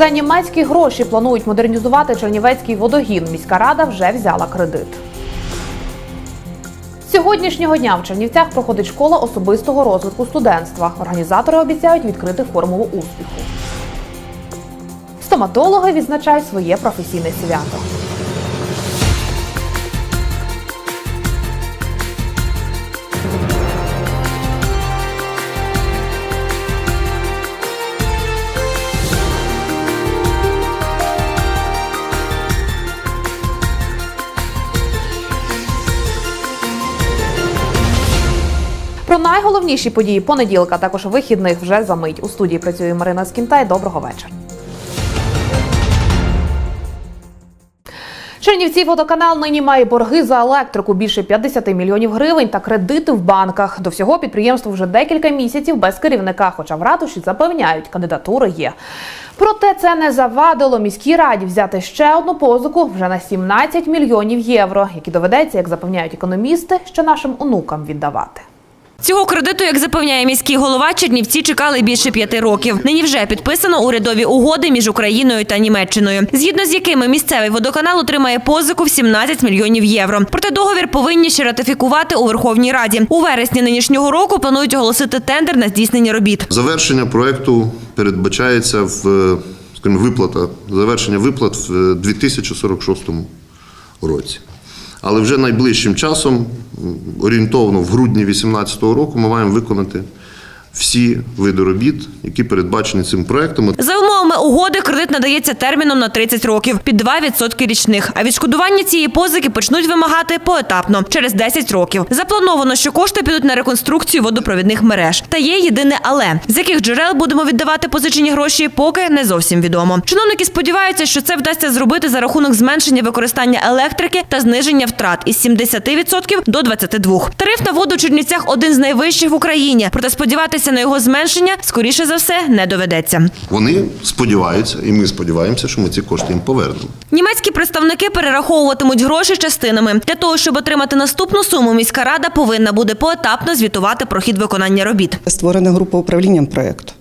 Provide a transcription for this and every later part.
За німецькі гроші планують модернізувати Чернівецький водогін. Міська рада вже взяла кредит. Сьогоднішнього дня в Чернівцях проходить школа особистого розвитку студентства. Організатори обіцяють відкрити формулу успіху. Стоматологи відзначають своє професійне свято. Найголовніші події понеділка, також вихідних вже за мить. У студії працює Марина Скінтай. Доброго вечора. Чернівці водоканал нині має борги за електрику більше 50 мільйонів гривень та кредити в банках. До всього підприємство вже декілька місяців без керівника, хоча в ратуші запевняють, кандидатури є. Проте це не завадило міській раді взяти ще одну позику вже на 17 мільйонів євро, які доведеться, як запевняють економісти, ще нашим онукам віддавати. Цього кредиту, як запевняє міський голова, Чернівці чекали більше п'яти років. Нині вже підписано урядові угоди між Україною та Німеччиною, згідно з якими місцевий водоканал отримає позику в 17 мільйонів євро. Проте договір повинні ще ратифікувати у Верховній Раді. У вересні нинішнього року планують оголосити тендер на здійснення робіт. Завершення проекту передбачається в е, скажімо, виплата, завершення виплат в 2046 році. Але вже найближчим часом, орієнтовно в грудні 2018 року, ми маємо виконати всі види робіт, які передбачені цим проектом. За умовами угоди кредит надається терміном на 30 років під 2% річних. А відшкодування цієї позики почнуть вимагати поетапно через 10 років. Заплановано, що кошти підуть на реконструкцію водопровідних мереж. Та є єдине але з яких джерел будемо віддавати позичені гроші, поки не зовсім відомо. Чиновники сподіваються, що це вдасться зробити за рахунок зменшення використання електрики та зниження втрат із 70% до 22%. Тариф на воду в Чернівцях один з найвищих в Україні. Проте сподіватися на його зменшення скоріше за все не доведеться. Вони сподіваються, і ми сподіваємося, що ми ці кошти їм повернемо. Німецькі представники перераховуватимуть гроші частинами. Для того, щоб отримати наступну суму, міська рада повинна буде поетапно звітувати про хід виконання робіт. Створена група управлінням проєкту.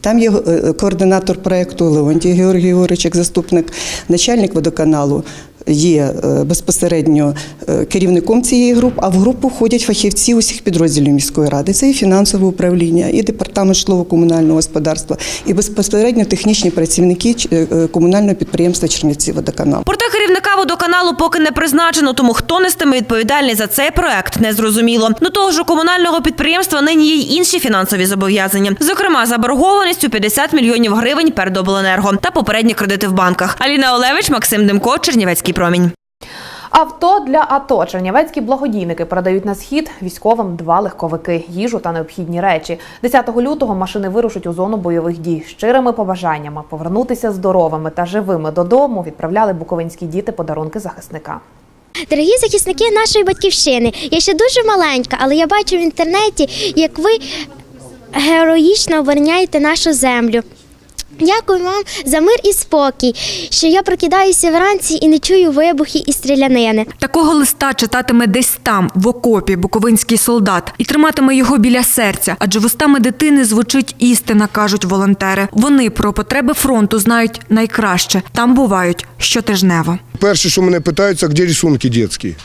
Там є е, координатор проєкту Леонтій Георгій Георгійович, як заступник, начальник водоканалу є е, безпосередньо е, керівником цієї групи, а в групу входять фахівці усіх підрозділів міської ради. Це і фінансове управління, і департамент житлово-комунального господарства, і безпосередньо технічні працівники е, комунального підприємства Чернівці водоканал. Проте керівника водоканалу поки не призначено, тому хто нестиме відповідальність за цей проект, не зрозуміло. До того ж, у комунального підприємства нині є й інші фінансові зобов'язання, зокрема заборгованість у 50 мільйонів гривень перед обленерго та попередні кредити в банках. Аліна Олевич, Максим Демко, Чернівецький промінь. Авто для АТО чернівецькі благодійники передають на схід військовим два легковики, їжу та необхідні речі. 10 лютого машини вирушать у зону бойових дій. Щирими побажаннями повернутися здоровими та живими додому відправляли буковинські діти подарунки захисника. Дорогі захисники нашої батьківщини, я ще дуже маленька, але я бачу в інтернеті, як ви героїчно обороняєте нашу землю. Дякую вам за мир і спокій, що я прокидаюся вранці і не чую вибухи і стрілянини. Такого листа читатиме десь там, в окопі, буковинський солдат, і триматиме його біля серця, адже вустами дитини звучить істина, кажуть волонтери. Вони про потреби фронту знають найкраще. Там бувають щотижнево. Перше, що мене питаються, де рисунки дитячі.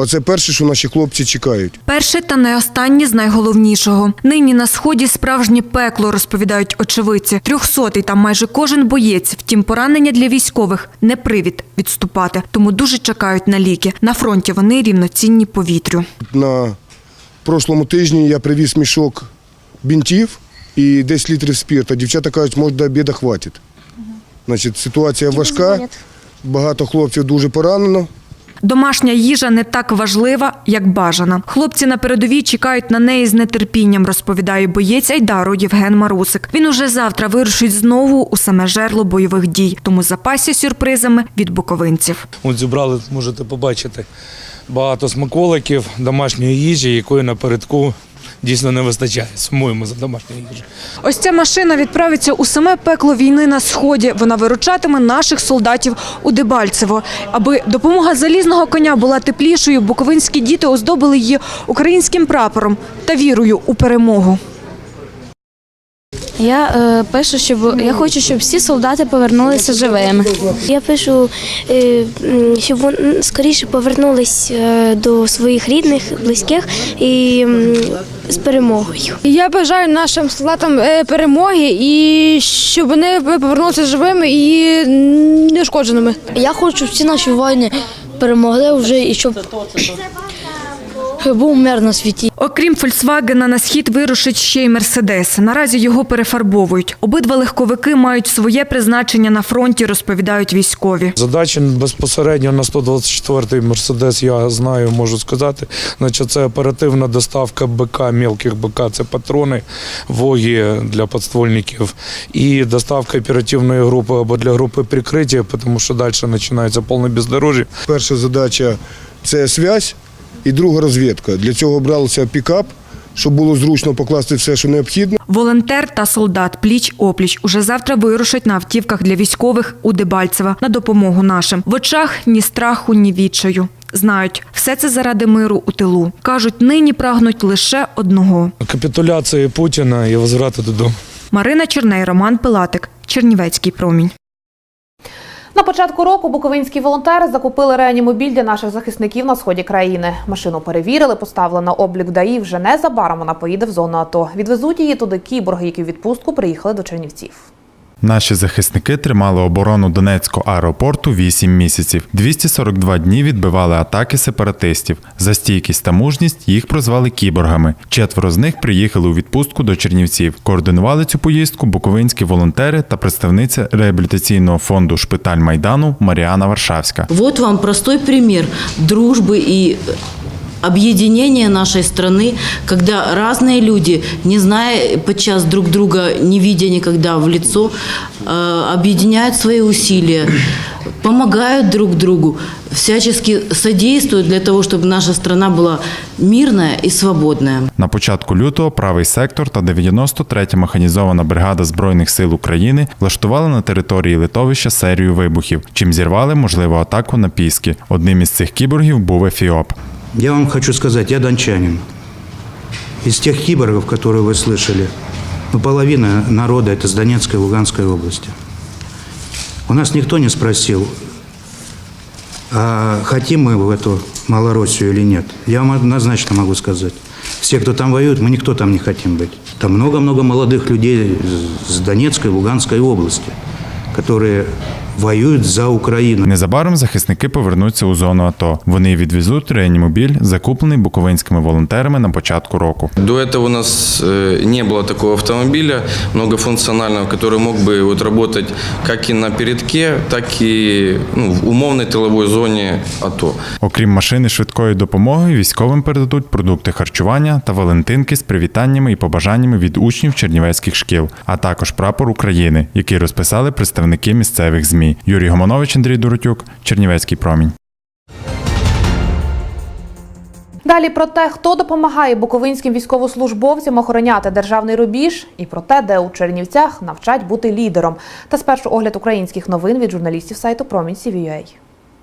Оце перше, що наші хлопці чекають. Перше та не останнє з найголовнішого. Нині на сході справжнє пекло, розповідають очевидці. Трьохсотий там майже кожен боєць. Втім, поранення для військових не привід відступати, тому дуже чекають на ліки. На фронті вони рівноцінні повітрю. На прошлому тижні я привіз мішок бінтів і 10 літрів спірта. Дівчата кажуть, може до обіду хватить. Значить, ситуація важка, багато хлопців дуже поранено. Домашня їжа не так важлива, як бажана. Хлопці на передовій чекають на неї з нетерпінням, розповідає боєць Айдару Євген Марусик. Він уже завтра вирушить знову у саме жерло бойових дій, тому запасі сюрпризами від буковинців. От зібрали, можете побачити, багато смаколиків, домашньої їжі, якої напередку дійсно не вистачає. Сумуємо за домашньою їжею. Ось ця машина відправиться у саме пекло війни на сході. Вона виручатиме наших солдатів у Дебальцево. Аби допомога залізного коня була теплішою, буковинські діти оздобили її українським прапором та вірою у перемогу. Я е, пишу, щоб я хочу, щоб всі солдати повернулися живими. Я пишу, е, щоб вони скоріше повернулись е, до своїх рідних, близьких і м, з перемогою. Я бажаю нашим солдатам е, перемоги і щоб вони повернулися живими і неушкодженими. Я хочу, щоб всі наші воїни перемогли вже і щоб був мир на світі. Окрім Фольксвагена, на схід вирушить ще й Мерседес. Наразі його перефарбовують. Обидва легковики мають своє призначення на фронті, розповідають військові. Задача безпосередньо на 124-й Мерседес, я знаю, можу сказати. Значить, це оперативна доставка БК, мілких БК, це патрони, воги для подствольників і доставка оперативної групи або для групи прикриття, тому що далі починається повне бездорожжя. Перша задача це связь і друга розвідка. Для цього бралися пікап, щоб було зручно покласти все, що необхідно. Волонтер та солдат пліч опліч уже завтра вирушать на автівках для військових у Дебальцево на допомогу нашим. В очах ні страху, ні відчаю. Знають, все це заради миру у тилу. Кажуть, нині прагнуть лише одного. Капітуляції Путіна і возврати додому. Марина Черней, Роман Пилатик, Чернівецький промінь. На початку року буковинські волонтери закупили реанімобіль для наших захисників на сході країни. Машину перевірили, поставили на облік ДАІ. Вже незабаром вона поїде в зону АТО. Відвезуть її туди кіборги, які в відпустку приїхали до Чернівців. Наші захисники тримали оборону Донецького аеропорту 8 місяців. 242 дні відбивали атаки сепаратистів. За стійкість та мужність їх прозвали кіборгами. Четверо з них приїхали у відпустку до Чернівців. Координували цю поїздку буковинські волонтери та представниця реабілітаційного фонду Шпиталь Майдану Маріана Варшавська. Вот вам простой пример дружбы и объединения нашей страны, когда разные люди, не зная подчас друг друга, не видя никогда в лицо, э, объединяют свои усилия, помогают друг другу, всячески содействуют для того, чтобы наша страна была мирная и свободная. На початку лютого правий сектор та 93-я механізована бригада збройних сил України влаштували на території литовища серію вибухів, чим зірвали можливу атаку на піски. Одним із цих кіборгів був Ефіоп. Я вам хочу сказать, я дончанин. Из тех киборгов, которые вы слышали, ну, половина народа это с Донецкой и Луганской области. У нас никто не спросил, а хотим мы в эту Малороссию или нет. Я вам однозначно могу сказать. Все, кто там воюет, мы никто там не хотим быть. Там много-много молодых людей с Донецкой Луганской области, которые воюють за Україну. Незабаром захисники повернуться у зону АТО. Вони відвезуть реанімобіль, закуплений буковинськими волонтерами на початку року. До этого у нас э, не было такого автомобиля многофункционального, который мог бы вот работать как и на передке, так и ну, в умовной тыловой зоне АТО. Окрім машини швидкої допомоги, військовим передадуть продукти харчування та валентинки з привітаннями і побажаннями від учнів чернівецьких шкіл, а також прапор України, який розписали представники місцевих ЗМІ. Юрій Гомонович, Андрій Доротюк, Чернівецький промінь. Далі про те, хто допомагає буковинським військовослужбовцям охороняти державний рубіж, і про те, де у Чернівцях навчать бути лідером. Та спершу огляд українських новин від журналістів сайту Промінь CVUA.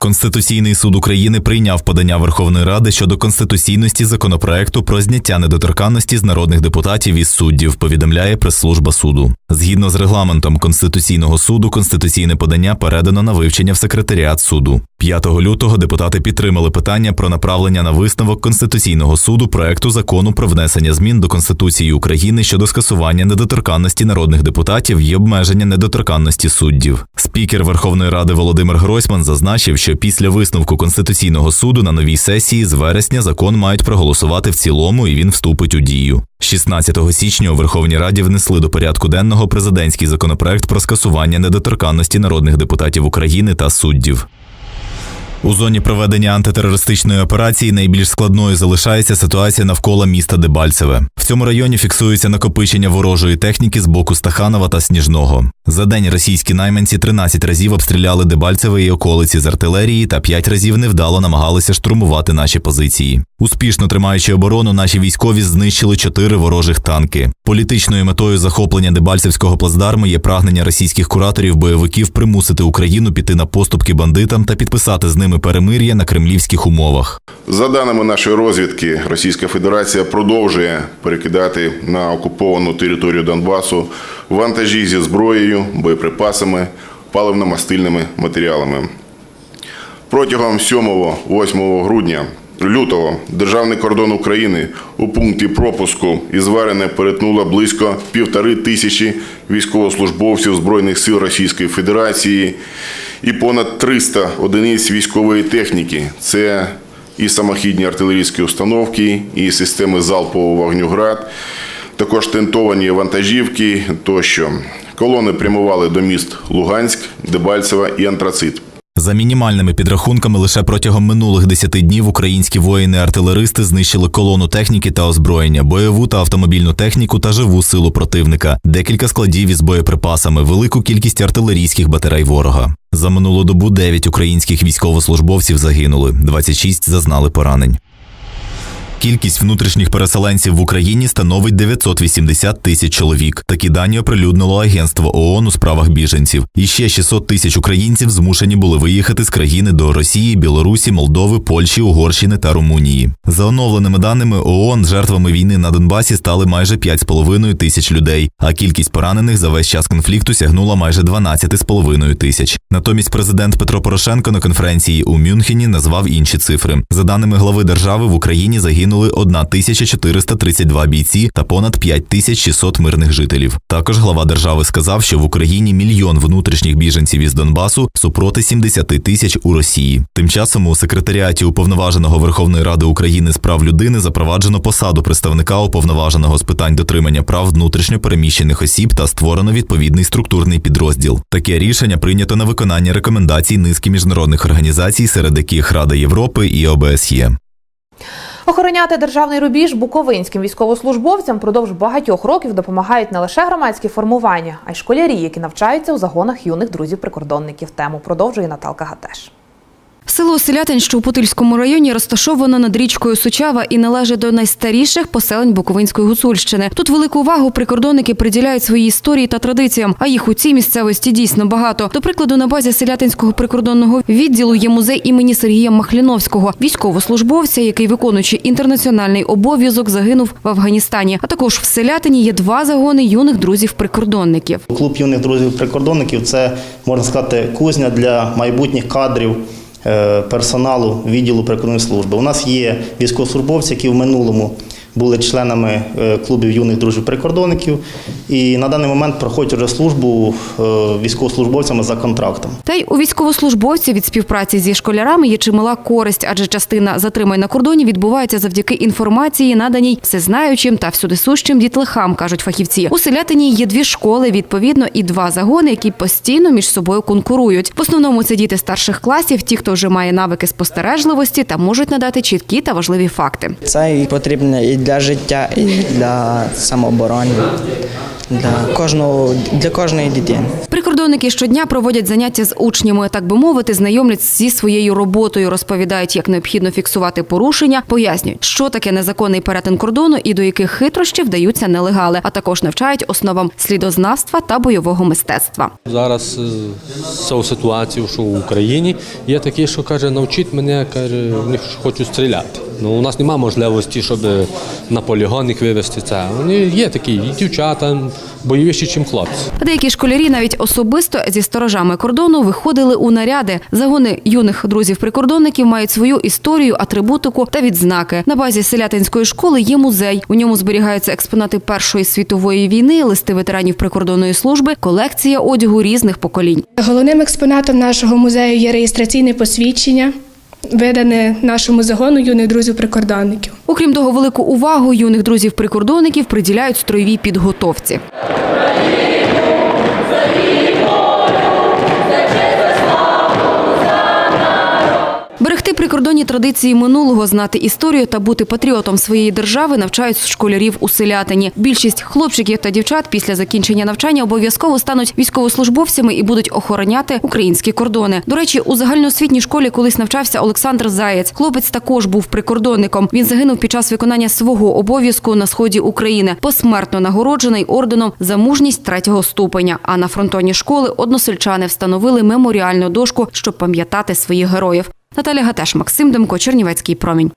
Конституційний суд України прийняв подання Верховної Ради щодо конституційності законопроекту про зняття недоторканності з народних депутатів із суддів. Повідомляє прес-служба суду. Згідно з регламентом Конституційного суду, конституційне подання передано на вивчення в секретаріат суду. 5 лютого депутати підтримали питання про направлення на висновок Конституційного суду проекту закону про внесення змін до Конституції України щодо скасування недоторканності народних депутатів і обмеження недоторканності суддів. Спікер Верховної Ради Володимир Гройсман зазначив, що після висновку Конституційного суду на новій сесії з вересня закон мають проголосувати в цілому і він вступить у дію. 16 січня у Верховній Раді внесли до порядку денного президентський законопроект про скасування недоторканності народних депутатів України та суддів. У зоні проведення антитерористичної операції найбільш складною залишається ситуація навколо міста Дебальцеве. В цьому районі фіксується накопичення ворожої техніки з боку Стаханова та Сніжного. За день російські найманці 13 разів обстріляли Дебальцеве і околиці з артилерії та 5 разів невдало намагалися штурмувати наші позиції. Успішно тримаючи оборону, наші військові знищили чотири ворожих танки. Політичною метою захоплення Дебальцевського плацдарму є прагнення російських кураторів-бойовиків примусити Україну піти на поступки бандитам та підписати з ними перемир'я на кремлівських умовах. За даними нашої розвідки, Російська Федерація продовжує перекидати на окуповану територію Донбасу вантажі зі зброєю, боєприпасами, паливно-мастильними матеріалами. Протягом 7-8 грудня лютого державний кордон України у пункті пропуску із Варене перетнуло близько півтори тисячі військовослужбовців Збройних сил Російської Федерації і понад 300 одиниць військової техніки. Це і самохідні артилерійські установки, і системи залпового вогню «Град», також тентовані вантажівки тощо. Колони прямували до міст Луганськ, Дебальцево і Антрацит. За мінімальними підрахунками, лише протягом минулих 10 днів українські воїни-артилеристи знищили колону техніки та озброєння, бойову та автомобільну техніку та живу силу противника, декілька складів із боєприпасами, велику кількість артилерійських батарей ворога. За минулу добу 9 українських військовослужбовців загинули, 26 зазнали поранень. Кількість внутрішніх переселенців в Україні становить 980 тисяч чоловік. Такі дані оприлюднило Агентство ООН у справах біженців. І ще 600 тисяч українців змушені були виїхати з країни до Росії, Білорусі, Молдови, Польщі, Угорщини та Румунії. За оновленими даними ООН, жертвами війни на Донбасі стали майже 5,5 тисяч людей, а кількість поранених за весь час конфлікту сягнула майже 12,5 тисяч. Натомість президент Петро Порошенко на конференції у Мюнхені назвав інші цифри. За даними глави держави, в Україні загинули 1432 бійці та понад 5600 мирних жителів. Також глава держави сказав, що в Україні мільйон внутрішніх біженців із Донбасу супроти 70 тисяч у Росії. Тим часом у секретаріаті уповноваженого Верховної Ради України з прав людини запроваджено посаду представника уповноваженого з питань дотримання прав внутрішньо переміщених осіб та створено відповідний структурний підрозділ. Таке рішення прийнято на виконання рекомендацій низки міжнародних організацій, серед яких Рада Європи і ОБСЄ. Охороняти державний рубіж буковинським військовослужбовцям продовж багатьох років допомагають не лише громадські формування, а й школярі, які навчаються у загонах юних друзів-прикордонників. Тему продовжує Наталка Гатеш. Село Селятин, що у Путильському районі, розташовано над річкою Сучава і належить до найстаріших поселень Буковинської гуцульщини. Тут велику увагу прикордонники приділяють своїй історії та традиціям, а їх у цій місцевості дійсно багато. До прикладу, на базі Селятинського прикордонного відділу є музей імені Сергія Махліновського, військовослужбовця, який, виконуючи інтернаціональний обов'язок, загинув в Афганістані. А також в Селятині є два загони юних друзів-прикордонників. Клуб юних друзів прикордонників це можна сказати кузня для майбутніх кадрів персоналу відділу прикордонної служби. У нас є військовослужбовці, які в минулому були членами е, клубів юних друзів прикордонників, і на даний момент проходять вже службу е, військовослужбовцями за контрактом. Та й у військовослужбовців від співпраці зі школярами є чимала користь, адже частина затримань на кордоні відбувається завдяки інформації, наданій всезнаючим та всюдисущим дітлахам, кажуть фахівці. У селятині є дві школи, відповідно, і два загони, які постійно між собою конкурують. В основному це діти старших класів, ті, хто вже має навики спостережливості та можуть надати чіткі та важливі факти. Це і потрібно і для життя, і для самооборони, для кожного для кожної дитини. Прикордонники щодня проводять заняття з учнями, так би мовити, знайомлять зі своєю роботою, розповідають, як необхідно фіксувати порушення, пояснюють, що таке незаконний перетин кордону і до яких хитрощів вдаються нелегали, а також навчають основам слідознавства та бойового мистецтва. Зараз цю ситуацію, що в Україні є такі, що каже, навчіть мене, каже, вони хочуть стріляти. Ну у нас немає можливості, щоб на полігон їх вивезти. Це вони є такі і дівчата бойовіші, ніж хлопці. Деякі школярі навіть особисто зі сторожами кордону виходили у наряди. Загони юних друзів-прикордонників мають свою історію, атрибутику та відзнаки. На базі селятинської школи є музей. У ньому зберігаються експонати Першої світової війни, листи ветеранів прикордонної служби, колекція одягу різних поколінь. Головним експонатом нашого музею є реєстраційне посвідчення, видане нашому загону юних друзів прикордонників. Окрім того, велику увагу юних друзів-прикордонників приділяють строєвій підготовці. Берегти традиції минулого, знати історію та бути патріотом своєї держави навчають школярів у селятині. Більшість хлопчиків та дівчат після закінчення навчання обов'язково стануть військовослужбовцями і будуть охороняти українські кордони. До речі, у загальноосвітній школі колись навчався Олександр Заєць. Хлопець також був прикордонником. Він загинув під час виконання свого обов'язку на сході України. Посмертно нагороджений орденом за мужність третього ступеня. А на фронтоні школи односельчани встановили меморіальну дошку, щоб пам'ятати своїх героїв. Наталя Гатеш, Максим Демко, Чернівецький промінь.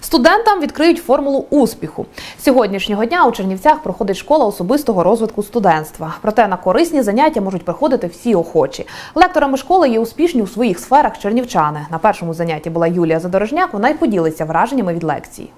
Студентам відкриють формулу успіху. Сьогоднішнього дня у Чернівцях проходить школа особистого розвитку студентства. Проте на корисні заняття можуть приходити всі охочі. Лекторами школи є успішні у своїх сферах чернівчани. На першому занятті була Юлія Задорожняк. Вона й поділиться враженнями від лекції.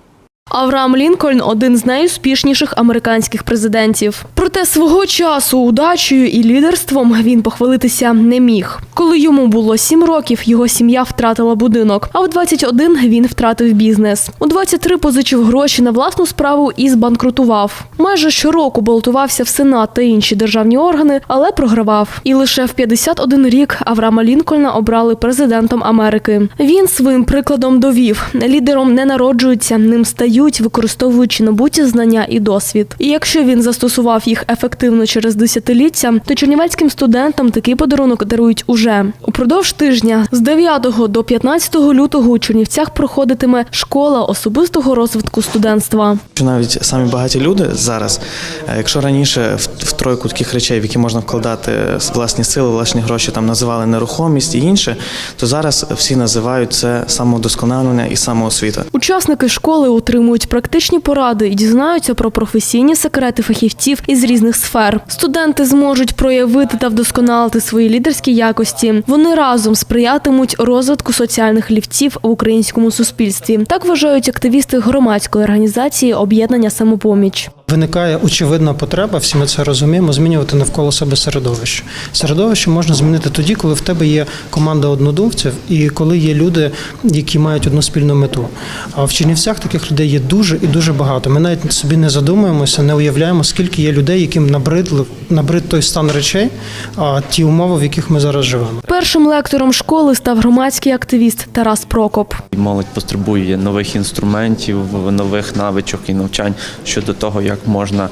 Авраам Лінкольн один з найуспішніших американських президентів. Проте свого часу удачею і лідерством він похвалитися не міг. Коли йому було 7 років, його сім'я втратила будинок, а в 21 він втратив бізнес. У 23 позичив гроші на власну справу і збанкрутував. Майже щороку балотувався в Сенат та інші державні органи, але програвав. І лише в 51 рік Авраама Лінкольна обрали президентом Америки. Він своїм прикладом довів: лідером не народжуються, ним стають, використовуючи набуті знання і досвід. І якщо він застосував їх ефективно через десятиліття, то чернівецьким студентам такий подарунок дарують уже упродовж тижня з 9 до 15 лютого у Чернівцях проходитиме школа особистого розвитку студентства. Навіть самі багаті люди зараз, е, якщо раніше в, в тройку таких речей, в які можна вкладати власні сили, власні гроші, там називали нерухомість і інше, то зараз всі називають це самодосконалення і самоосвіта. Учасники школи отримують практичні поради і дізнаються про професійні секрети фахівців із різних сфер. Студенти зможуть проявити та вдосконалити свої лідерські якості. Вони разом сприятимуть розвитку соціальних лівців в українському суспільстві. Так вважають активісти громадської організації об'єднання самопоміч. Виникає очевидна потреба, всі ми це розуміємо, змінювати навколо себе середовище. Середовище можна змінити тоді, коли в тебе є команда однодумців і коли є люди, які мають одну спільну мету. А в Чернівцях таких людей є дуже і дуже багато. Ми навіть собі не задумуємося, не уявляємо, скільки є людей, яким набридли набрид той стан речей, а ті умови, в яких ми зараз живемо. Першим лектором школи став громадський активіст Тарас Прокоп. Молодь потребує нових інструментів, нових навичок і навчань щодо того, як можна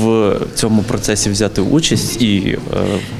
в цьому процесі взяти участь і е,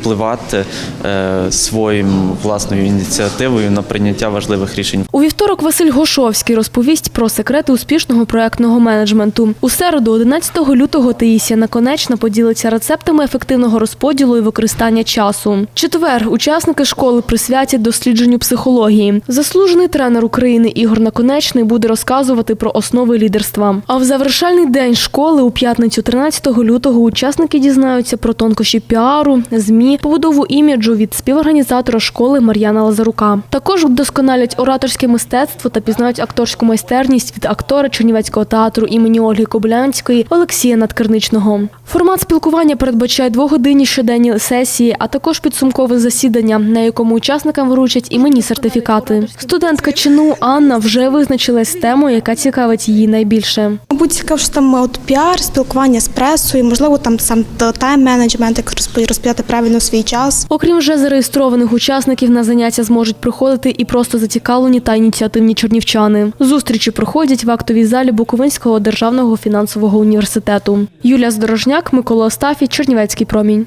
впливати е, своїм власною ініціативою на прийняття важливих рішень. У вівторок Василь Гошовський розповість про секрети успішного проектного менеджменту. У середу, 11 лютого, Таїсія Наконечна поділиться рецептами ефективного розподілу і використання часу. Четвер учасники школи присвятять дослідженню психології. Заслужений тренер України Ігор Наконечний буде розказувати про основи лідерства. А в завершальний день школи у п'ятницю 13 лютого учасники дізнаються про тонкощі піару, змі, побудову іміджу від співорганізатора школи Мар'яна Лазарука. Також вдосконалять ораторське мистецтво та пізнають акторську майстерність від актора Чернівецького театру імені Ольги Кобилянської Олексія Надкарничного. Формат спілкування передбачає двогодинні щоденні сесії, а також підсумкове засідання, на якому учасникам вручать іменні сертифікати. Студентка чину Анна вже визначилась з темою, яка цікавить її найбільше. Мабуть, цікаво, що там от піар, спілкування з пресою, можливо, там сам тайм-менеджмент, як розпо- розподіляти правильно свій час. Окрім вже зареєстрованих учасників, на заняття зможуть приходити і просто зацікавлені та ініціативні чернівчани. Зустрічі проходять в актовій залі Буковинського державного фінансового університету. Юлія Здорожняк, Микола Остафій, Чернівецький промінь.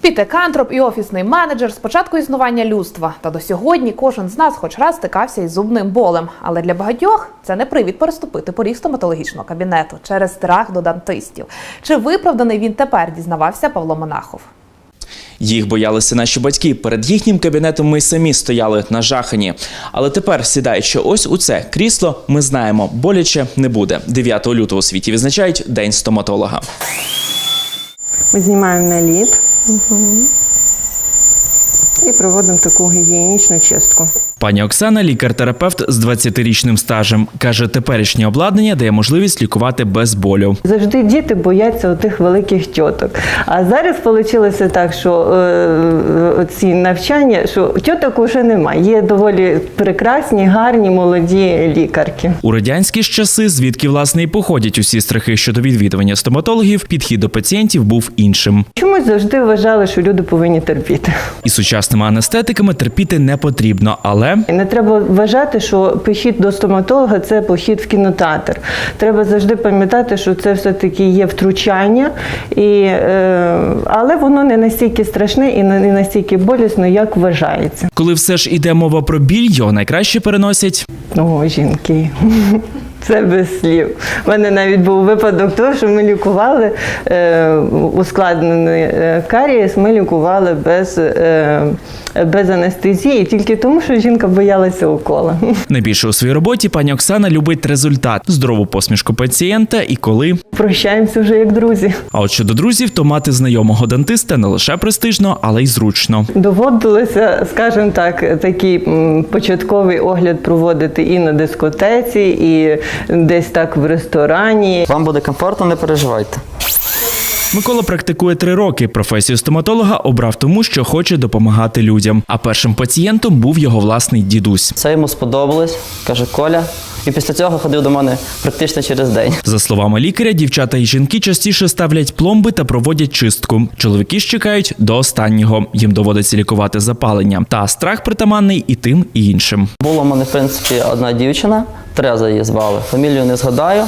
Пітекантроп і офісний менеджер з початку існування людства. Та до сьогодні кожен з нас хоч раз стикався із зубним болем. Але для багатьох це не привід переступити поріг стоматологічного кабінету через страх до дантистів. Чи виправданий він тепер дізнавався Павло Монахов? Їх боялися наші батьки. Перед їхнім кабінетом ми самі стояли нажахані. Але тепер, сідаючи ось у це крісло, ми знаємо, боляче не буде. 9 лютого у світі відзначають День стоматолога. Ми знімаємо наліт і проводимо таку гігієнічну чистку. Пані Оксана, лікар-терапевт з 20-річним стажем, каже, теперішнє обладнання дає можливість лікувати без болю. Завжди діти бояться отих великих тьоток. А зараз вийшло так, що е, ці навчання, що тьоток уже немає. Є доволі прекрасні, гарні, молоді лікарки. У радянські ж часи, звідки власне і походять усі страхи щодо відвідування стоматологів, підхід до пацієнтів був іншим. Чомусь завжди вважали, що люди повинні терпіти. І сучасними анестетиками терпіти не потрібно, але Але не треба вважати, що похід до стоматолога це похід в кінотеатр. Треба завжди пам'ятати, що це все-таки є втручання, і, е, але воно не настільки страшне і не настільки болісно, як вважається. коли все ж іде мова про біль, його найкраще переносять О, жінки. Це без слів. У мене навіть був випадок того, що ми лікували е, ускладнений е, карієс, ми лікували без, е, без анестезії, тільки тому, що жінка боялася укола. Найбільше у своїй роботі пані Оксана любить результат, здорову посмішку пацієнта і коли. Прощаємося вже як друзі. А от щодо друзів, то мати знайомого дантиста не лише престижно, але й зручно. Доводилося, скажімо так, такий початковий огляд проводити і на дискотеці, і десь так в ресторані. Вам буде комфортно, не переживайте. Микола практикує три роки. Професію стоматолога обрав тому, що хоче допомагати людям. А першим пацієнтом був його власний дідусь. Це йому сподобалось, каже Коля. І після цього ходив до мене практично через день. За словами лікаря, дівчата і жінки частіше ставлять пломби та проводять чистку. Чоловіки ж чекають до останнього. Їм доводиться лікувати запалення. Та страх притаманний і тим, і іншим. Була в мене, в принципі, одна дівчина, Тереза її звали. Фамілію не згадаю.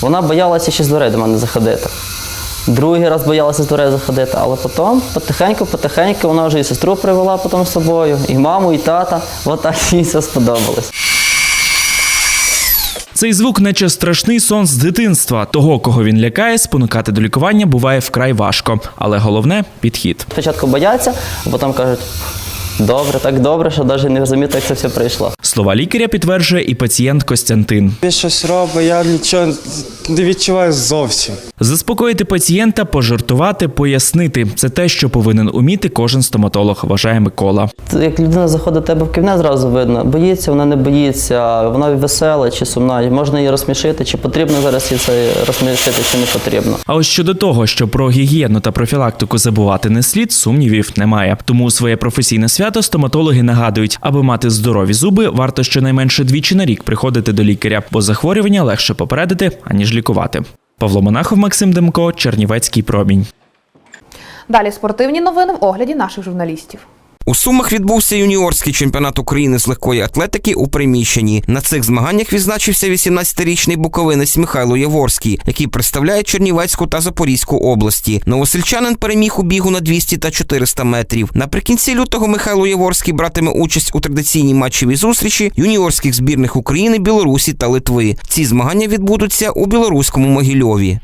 Вона боялася ще з дверей до мене заходити. Другий раз боялася з дверей заходити, але потім потихеньку, потихеньку вона вже і сестру привела потім з собою, і маму, і тата. От їй все сподобалось. Цей звук, наче страшний сон з дитинства. Того, кого він лякає, спонукати до лікування буває вкрай важко. Але головне підхід. Спочатку бояться, а потім кажуть, добре, так добре, що навіть не розумієте, як це все прийшло. Слова лікаря підтверджує і пацієнт Костянтин. Він щось робить, я нічого не відчуваю зовсім. Заспокоїти пацієнта, пожартувати, пояснити це те, що повинен уміти кожен стоматолог, вважає Микола. Як людина заходить до тебе в кабінет, зразу видно, боїться, вона не боїться, вона весела чи сумна, і можна її розсмішити, чи потрібно зараз її це розсмішити, чи не потрібно. А ось щодо того, що про гігієну та профілактику забувати не слід, сумнівів немає. Тому у своє професійне свято стоматологи нагадують, аби мати здорові зуби, варто щонайменше двічі на рік приходити до лікаря, бо захворювання легше попередити аніж лікувати. Павло Монахов, Максим Демко, Чернівецький промінь. Далі спортивні новини в огляді наших журналістів. У Сумах відбувся юніорський чемпіонат України з легкої атлетики у приміщенні. На цих змаганнях відзначився 18-річний буковинець Михайло Яворський, який представляє Чернівецьку та Запорізьку області. Новосельчанин переміг у бігу на 200 та 400 метрів. Наприкінці лютого Михайло Яворський братиме участь у традиційній матчевій зустрічі юніорських збірних України, Білорусі та Литви. Ці змагання відбудуться у білоруському Могильові.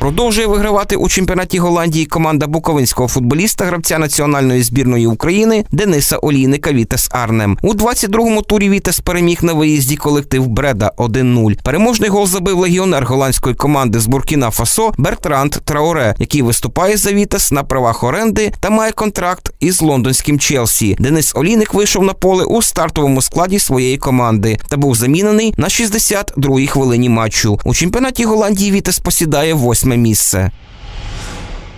Продовжує вигравати у чемпіонаті Голландії команда буковинського футболіста, гравця національної збірної України Дениса Олійника Вітес Арнем. У 22-му турі Вітес переміг на виїзді колектив Бреда 1-0. Переможний гол забив легіонер голландської команди з Буркіна Фасо Бертранд Трауре, який виступає за Вітес на правах оренди та має контракт із лондонським Челсі. Денис Олійник вийшов на поле у стартовому складі своєї команди та був замінений на 62-й хвилині матчу. У чемпіонаті Голландії Вітес посідає восьме місце.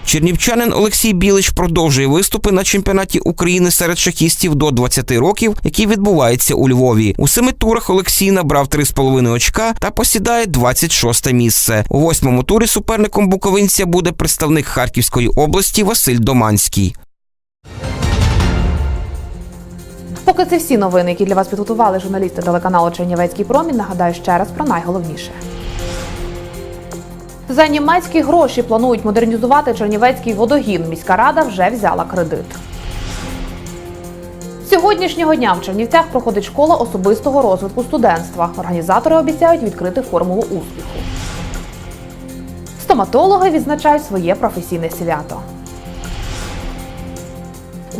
Чернівчанин Олексій Білич продовжує виступи на чемпіонаті України серед шахістів до 20 років, який відбувається у Львові. У семи турах Олексій набрав 3,5 очка та посідає 26 місце. У восьмому турі суперником буковинця буде представник Харківської області Василь Доманський. Поки це всі новини, які для вас підготували журналісти телеканалу Чернівецький промінь. Нагадаю ще раз про найголовніше. За німецькі гроші планують модернізувати Чернівецький водогін. Міська рада вже взяла кредит. Сьогоднішнього дня в Чернівцях проходить школа особистого розвитку студентства. Організатори обіцяють відкрити формулу успіху. Стоматологи відзначають своє професійне свято.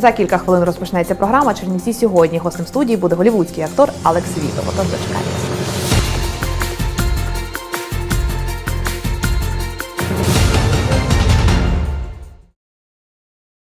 За кілька хвилин розпочнеться програма Чернівці сьогодні. Гостем студії буде голівудський актор Алекс Вітов. Отож дочекайтеся.